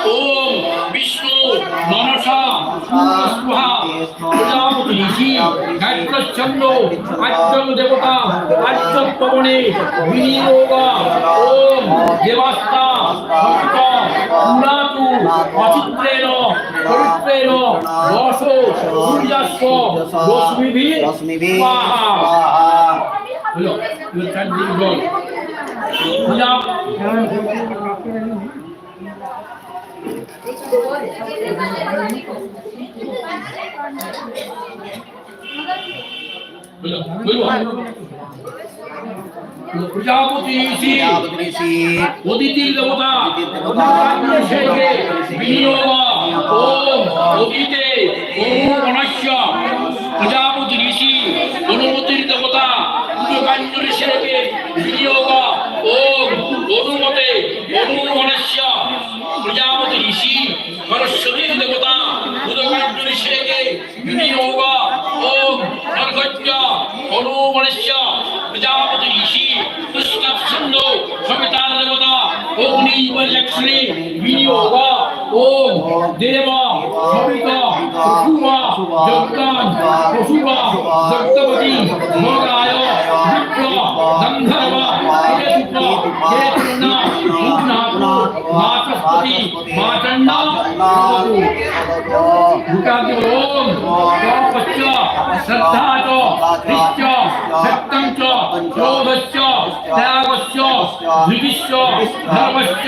ओम विष्णु मनसा स्वाहा प्रजापति घट्रश्चंद्र अज्जम देवता। अज्जम पवने। विनियोगा। ओम देवास्ता। भक्ता पुरातु। अचित्रेण पवित्रेण। वसो। सूर्यस्व रश्मिभिः स्वाहा। Look, you're trying to be wrong. প্রজাপতি ঋষি প্রজাপতি ঋষি অদিতি দেবতা অদিতি দেবতা, শেখে বিনিয়োগ ওম অদিতে ওম অনস্য সরস্বতীর দেবতা উদকাঞ্জলি শেখে বিনিয়োগ ওম নরগজ্য অনু অনস্য প্রজাপতি ঋষি কৃষ্ণাচ্ছন্দ সবিতার দেবতা, অগ্নি লক্ষ্মী বিনিয়োগ ওম দেব, সবিত গন্ধর্ব কেতুপ কেতুর্ণ श्रीमती माचंडा भूटान ओम पच्च श्रद्धा च निश्च सत्यं च क्रोधश्च त्यागश्च धृतिश्च धर्मश्च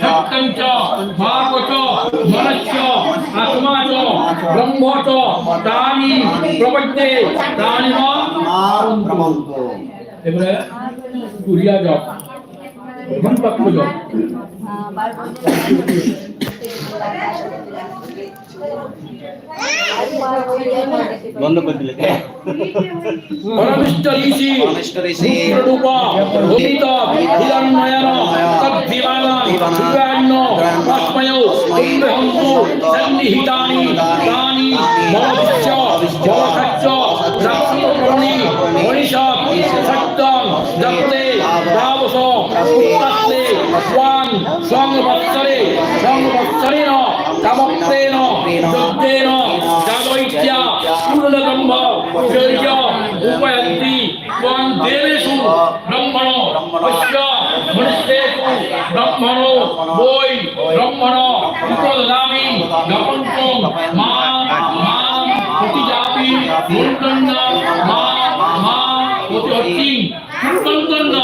सत्यं च भाग च मनश्च आत्मा च ब्रह्म च तानि प्रपद्ये तानि मा प्रमन्तो এবারে ঘুরিয়া যাও મંડપ ખોલો બંધ બદલે પરમિષ્ટ ઋષિ પરમિષ્ટ ઋષિ રૂપ ભૂમિત ભિલન નયન તદ્વિમાન દિવ્યાન્ન આત્મયો ઉદ્રહંતુ સન્નિહિતાનિ તાનિ મનોવિષ્ય ભવખચ્ચ દક્ષિણ પ્રણી મણિષા સત્તમ દત્તે উত্তাসে স্বান সংবৎসরে সংবৎসরেণ তমত্তেন যুদ্ধেন যাদৈত্যা কুলগম্ভ যৈর্য উপয়ন্তি त्वं देवेषु ब्रह्मणो पश्य मनुष्येषु ब्रह्मणो वै ब्रह्मणो उपददामि नपुंसो मां मां प्रतिजापि मूर्खण्ड मां मां प्रतिहत्तिं मूर्खण्ड